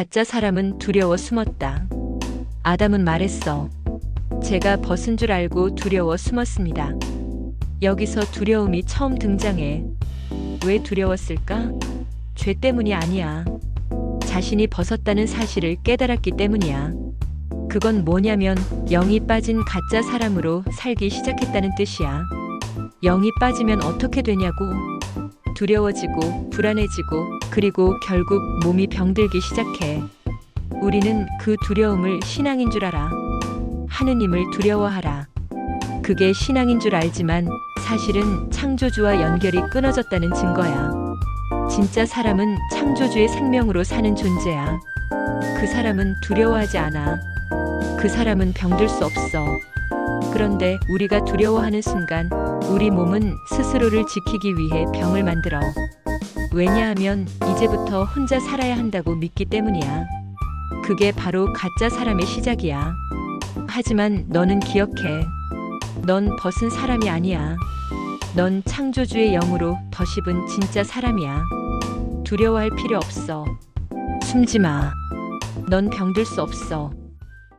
가짜 사람은 두려워 숨었다. 아담은 말했어. 제가 벗은 줄 알고 두려워 숨었습니다. 여기서 두려움이 처음 등장해. 왜 두려웠을까? 죄 때문이 아니야. 자신이 벗었다는 사실을 깨달았기 때문이야. 그건 뭐냐면 영이 빠진 가짜 사람으로 살기 시작했다는 뜻이야. 영이 빠지면 어떻게 되냐고. 두려워지고 불안해지고 그리고 결국 몸이 병들기 시작해. 우리는 그 두려움을 신앙인 줄 알아. 하느님을 두려워하라. 그게 신앙인 줄 알지만 사실은 창조주와 연결이 끊어졌다는 증거야. 진짜 사람은 창조주의 생명으로 사는 존재야. 그 사람은 두려워하지 않아. 그 사람은 병들 수 없어. 그런데 우리가 두려워하는 순간 우리 몸은 스스로를 지키기 위해 병을 만들어. 왜냐하면 이제부터 혼자 살아야 한다고 믿기 때문이야. 그게 바로 가짜 사람의 시작이야. 하지만 너는 기억해. 넌 벗은 사람이 아니야. 넌 창조주의 영으로 덧입은 진짜 사람이야. 두려워할 필요 없어. 숨지 마. 넌 병들 수 없어.